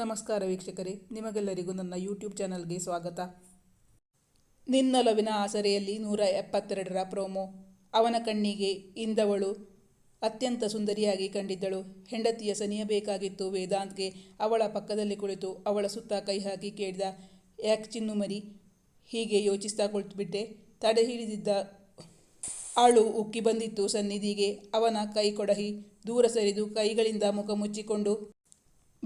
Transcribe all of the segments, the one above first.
ನಮಸ್ಕಾರ ವೀಕ್ಷಕರೇ, ನಿಮಗೆಲ್ಲರಿಗೂ ನನ್ನ ಯೂಟ್ಯೂಬ್ ಚಾನಲ್ಗೆ ಸ್ವಾಗತ. ನಿನ್ನೊಲವಿನ ಆಸರೆಯಲ್ಲಿ ನೂರ ಎಪ್ಪತ್ತೆರಡರ ಪ್ರೋಮೋ. ಅವನ ಕಣ್ಣಿಗೆ ಇಂದವಳು ಅತ್ಯಂತ ಸುಂದರಿಯಾಗಿ ಕಂಡಿದ್ದಳು. ಹೆಂಡತಿಯ ಸನಿಯಬೇಕಾಗಿತ್ತು ವೇದಾಂತ್ಗೆ. ಅವಳ ಪಕ್ಕದಲ್ಲಿ ಕುಳಿತು ಅವಳ ಸುತ್ತ ಕೈ ಹಾಕಿ ಕೇಳಿದ, ಯಾಕೆ ಚಿನ್ನು ಮರಿ? ಹೀಗೆ ಯೋಚಿಸ್ತಾ ಕುಳಿತುಬಿಟ್ಟೆ. ತಡೆ ಹಿಡಿದಿದ್ದ ಆಳು ಉಕ್ಕಿ ಬಂದಿತ್ತು ಸನ್ನಿಧಿಗೆ. ಅವನ ಕೈ ಕೊಡಹಿ. ದೂರ ಸರಿದು ಕೈಗಳಿಂದ ಮುಖ ಮುಚ್ಚಿಕೊಂಡು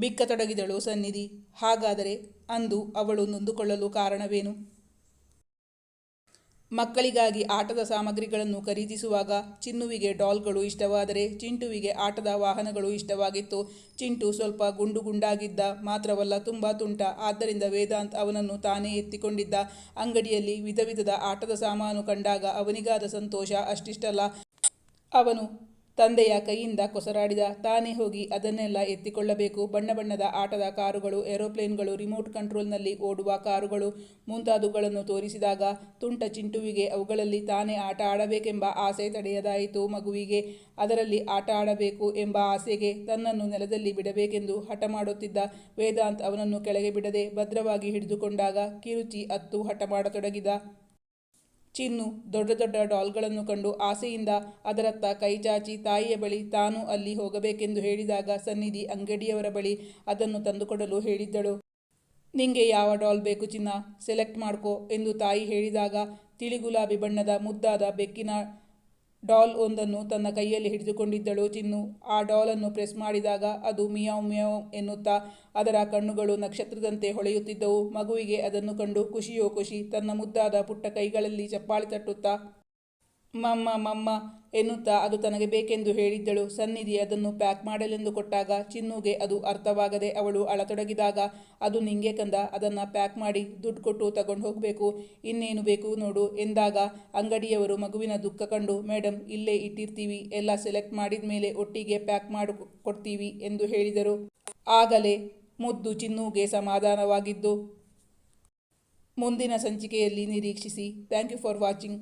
ಬಿಕ್ಕತೊಡಗಿದಳು ಸನ್ನಿಧಿ. ಹಾಗಾದರೆ ಅಂದು ಅವಳು ನೊಂದುಕೊಳ್ಳಲು ಕಾರಣವೇನು? ಮಕ್ಕಳಿಗಾಗಿ ಆಟದ ಸಾಮಗ್ರಿಗಳನ್ನು ಖರೀದಿಸುವಾಗ ಚಿನ್ನುವಿಗೆ ಡಾಲ್ಗಳು ಇಷ್ಟವಾದರೆ ಚಿಂಟುವಿಗೆ ಆಟದ ವಾಹನಗಳು ಇಷ್ಟವಾಗಿತ್ತು. ಚಿಂಟು ಸ್ವಲ್ಪ ಗುಂಡು ಗುಂಡಾಗಿದ್ದ ಮಾತ್ರವಲ್ಲ ತುಂಬ ತುಂಟ. ಆದ್ದರಿಂದ ವೇದಾಂತ್ ಅವನನ್ನು ತಾನೇ ಎತ್ತಿಕೊಂಡಿದ್ದ. ಅಂಗಡಿಯಲ್ಲಿ ವಿಧ ವಿಧದ ಆಟದ ಸಾಮಾನು ಕಂಡಾಗ ಅವನಿಗಾದ ಸಂತೋಷ ಅಷ್ಟಿಷ್ಟಲ್ಲ. ಅವನು ತಂದೆಯ ಕೈಯಿಂದ ಕೊಸರಾಡಿದ ತಾನೇ ಹೋಗಿ ಅದನ್ನೆಲ್ಲ ಎತ್ತಿಕೊಳ್ಳಬೇಕು. ಬಣ್ಣ ಬಣ್ಣದ ಆಟದ ಕಾರುಗಳು, ಏರೋಪ್ಲೇನ್ಗಳು, ರಿಮೋಟ್ ಕಂಟ್ರೋಲ್ನಲ್ಲಿ ಓಡುವ ಕಾರುಗಳು ಮುಂತಾದವುಗಳನ್ನು ತೋರಿಸಿದಾಗ ತುಂಟ ಚಿಂಟುವಿಗೆ ಅವುಗಳಲ್ಲಿ ತಾನೇ ಆಟ ಆಡಬೇಕೆಂಬ ಆಸೆ ತಡೆಯದಾಯಿತು ಮಗುವಿಗೆ. ಅದರಲ್ಲಿ ಆಟ ಆಡಬೇಕು ಎಂಬ ಆಸೆಗೆ ತನ್ನನ್ನು ನೆಲದಲ್ಲಿ ಬಿಡಬೇಕೆಂದು ಹಠ ಮಾಡುತ್ತಿದ್ದ ವೇದಾಂತ್ ಅವನನ್ನು ಕೆಳಗೆ ಬಿಡದೆ ಭದ್ರವಾಗಿ ಹಿಡಿದುಕೊಂಡಾಗ ಕಿರುಚಿ ಅತ್ತು ಹಠ ಮಾಡತೊಡಗಿದ. ಚಿನ್ನು ದೊಡ್ಡ ದೊಡ್ಡ ಡಾಲ್ಗಳನ್ನು ಕಂಡು ಆಸೆಯಿಂದ ಅದರತ್ತ ಕೈಚಾಚಿ ತಾಯಿಯ ಬಳಿ ತಾನು ಅಲ್ಲಿ ಹೋಗಬೇಕೆಂದು ಹೇಳಿದಾಗ ಸನ್ನಿಧಿ ಅಂಗಡಿಯವರ ಬಳಿ ಅದನ್ನು ತಂದುಕೊಡಲು ಹೇಳಿದ್ದಳು. ನಿಂಗೆ ಯಾವ ಡಾಲ್ ಬೇಕು ಚಿನ್ನ? ಸೆಲೆಕ್ಟ್ ಮಾಡ್ಕೋ ಎಂದು ತಾಯಿ ಹೇಳಿದಾಗ ತಿಳಿ ಗುಲಾಬಿ ಬಣ್ಣದ ಮುದ್ದಾದ ಬೆಕ್ಕಿನ ಡಾಲ್ ಒಂದನ್ನು ತನ್ನ ಕೈಯಲ್ಲಿ ಹಿಡಿದುಕೊಂಡಿದ್ದಳು. ಚಿನ್ನು ಆ ಡಾಲನ್ನು ಪ್ರೆಸ್ ಮಾಡಿದಾಗ ಅದು ಮಿಯಾವ್ ಮಿಯಾವ್ ಎನ್ನುತ್ತಾ ಅದರ ಕಣ್ಣುಗಳು ನಕ್ಷತ್ರದಂತೆ ಹೊಳೆಯುತ್ತಿದ್ದವು. ಮಗುವಿಗೆ ಅದನ್ನು ಕಂಡು ಖುಷಿಯೋ ಖುಷಿ ತನ್ನ ಮುದ್ದಾದ ಪುಟ್ಟ ಕೈಗಳಲ್ಲಿ ಚಪ್ಪಾಳೆ ತಟ್ಟುತ್ತಾ ಮಮ್ಮ ಮಮ್ಮ ಎನ್ನುತ್ತಾ ಅದು ತನಗೆ ಬೇಕೆಂದು ಹೇಳಿದ್ದಳು. ಸನ್ನಿಧಿ ಅದನ್ನು ಪ್ಯಾಕ್ ಮಾಡಲೆಂದು ಕೊಟ್ಟಾಗ ಚಿನ್ನುಗೆ ಅದು ಅರ್ಥವಾಗದೆ ಅವಳು ಅಳತೊಡಗಿದಾಗ, ಅದು ನಿಂಗೆ ಕಂದ, ಅದನ್ನು ಪ್ಯಾಕ್ ಮಾಡಿ ದುಡ್ಡು ಕೊಟ್ಟು ತಗೊಂಡು ಹೋಗಬೇಕು. ಇನ್ನೇನು ಬೇಕು ನೋಡು ಎಂದಾಗ ಅಂಗಡಿಯವರು ಮಗುವಿನ ದುಃಖ ಕಂಡು ಮೇಡಮ್ ಇಲ್ಲೇ ಇಟ್ಟಿರ್ತೀವಿ, ಎಲ್ಲ ಸೆಲೆಕ್ಟ್ ಮಾಡಿದ ಮೇಲೆ ಒಟ್ಟಿಗೆ ಪ್ಯಾಕ್ ಮಾಡಿ ಕೊಡ್ತೀವಿ ಎಂದು ಹೇಳಿದರು. ಆಗಲೇ ಮುದ್ದು ಚಿನ್ನುಗೆ ಸಮಾಧಾನವಾಗಿದ್ದು, ಮುಂದಿನ ಸಂಚಿಕೆಯಲ್ಲಿ ನಿರೀಕ್ಷಿಸಿ. Thank you for watching.